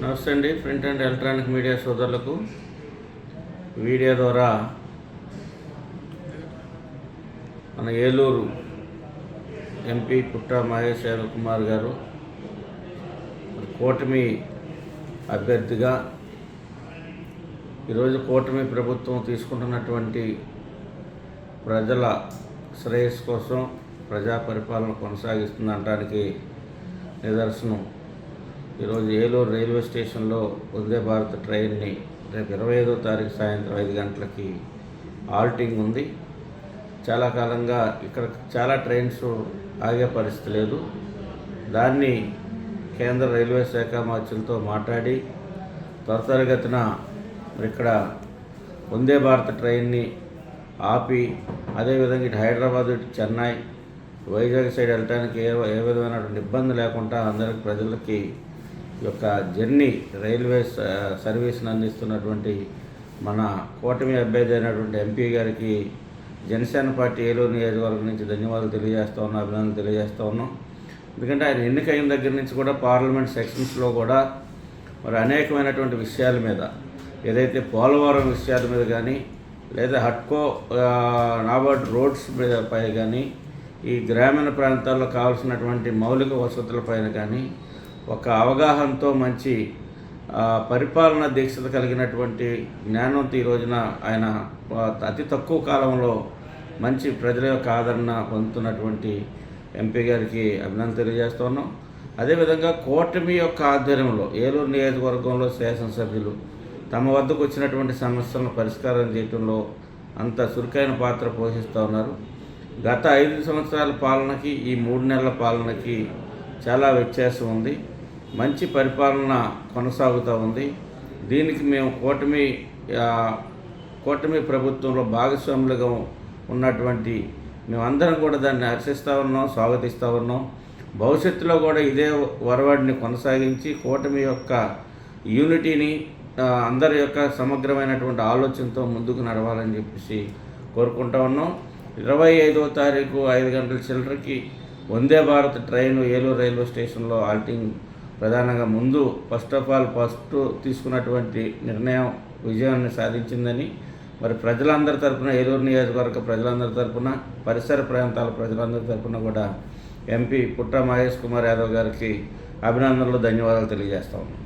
నమస్తే అండి print and electronic media సోదరులకు. వీడియో ద్వారా మన ఏలూరు ఎంపీ పుట్ట మహేష్ కుమార్ గారు కూటమి అభ్యర్థిగా ఈరోజు కూటమి ప్రభుత్వం తీసుకుంటున్నటువంటి ప్రజల శ్రేయస్సు కోసం ప్రజా పరిపాలన కొనసాగిస్తుందనడానికి నిదర్శనం. ఈరోజు ఏలూరు రైల్వే స్టేషన్లో వందే భారత్ ట్రైన్ని రేపు ఇరవై ఐదో తారీఖు సాయంత్రం ఐదు గంటలకి ఆల్టింగ్ ఉంది. చాలా కాలంగా ఇక్కడ చాలా ట్రైన్స్ ఆగే పరిస్థితి లేదు. దాన్ని కేంద్ర రైల్వే శాఖ మార్చులతో మాట్లాడి త్వరితగతిన ఇక్కడ వందే భారత్ ట్రైన్ని ఆపి అదేవిధంగా ఇటు హైదరాబాద్ ఇటు చెన్నై వైజాగ్ సైడ్ వెళ్ళడానికి ఏ ఏ విధమైనటువంటి ఇబ్బంది లేకుండా అందరికి ప్రజలకి యొక్క జర్నీ రైల్వే సర్వీస్ను అందిస్తున్నటువంటి మన కూటమి అభ్యర్థి అయినటువంటి ఎంపీ గారికి జనసేన పార్టీ ఏలూరు నియోజకవర్గం నుంచి ధన్యవాదాలు తెలియజేస్తా ఉన్నాం అభినందనలు తెలియజేస్తా ఉన్నాం. ఎందుకంటే ఆయన ఎన్నికైన దగ్గర నుంచి కూడా పార్లమెంట్ సెక్షన్స్లో కూడా మరి అనేకమైనటువంటి విషయాల మీద ఏదైతే పోలవరం విషయాల మీద కానీ లేదా హట్కో నాబార్డ్ రోడ్స్ మీద పై కానీ ఈ గ్రామీణ ప్రాంతాల్లో కావాల్సినటువంటి మౌలిక వసతుల పైన కానీ ఒక అవగాహనతో మంచి పరిపాలన దీక్షత కలిగినటువంటి జ్ఞానంతో ఈ రోజున ఆయన అతి తక్కువ కాలంలో మంచి ప్రజల యొక్క ఆదరణ పొందుతున్నటువంటి ఎంపీ గారికి అభినందన తెలియజేస్తున్నాం అదేవిధంగా కూటమి యొక్క ఆధ్వర్యంలో ఏలూరు నియోజకవర్గంలో శాసనసభ్యులు తమ వద్దకు వచ్చినటువంటి సమస్యలను పరిష్కారం చేయడంలో అంత చురుకైన పాత్ర పోషిస్తూ ఉన్నారు. గత ఐదు సంవత్సరాల పాలనకి ఈ మూడు నెలల పాలనకి చాలా వ్యత్యాసం ఉంది. మంచి పరిపాలన కొనసాగుతూ ఉంది. దీనికి మేము కూటమి కూటమి ప్రభుత్వంలో భాగస్వాములుగా ఉన్నటువంటి మేమందరం కూడా దాన్ని హర్షిస్తూ ఉన్నాం స్వాగతిస్తూ ఉన్నాం. భవిష్యత్తులో కూడా ఇదే వరవాడిని కొనసాగించి కూటమి యొక్క యూనిటీని అందరి యొక్క సమగ్రమైనటువంటి ఆలోచనతో ముందుకు నడవాలని చెప్పేసి కోరుకుంటా ఉన్నాం. ఇరవై ఐదో తారీఖు ఐదు గంటల చిల్లరకి వందే భారత్ ట్రైన్ ఏలూరు రైల్వే స్టేషన్లో ఆల్టింగ్ ప్రధానంగా ముందు ఫస్ట్ ఆఫ్ ఆల్ ఫస్ట్ తీసుకున్నటువంటి నిర్ణయం విజయాన్ని సాధించిందని మరి ప్రజలందరి తరపున ఏలూరు నియోజకవర్గ ప్రజలందరి తరపున పరిసర ప్రాంతాల ప్రజలందరి తరపున కూడా ఎంపీ పుట్ట మహేష్ కుమార్ యాదవ్ గారికి అభినందనలు ధన్యవాదాలు తెలియజేస్తా ఉన్నాం.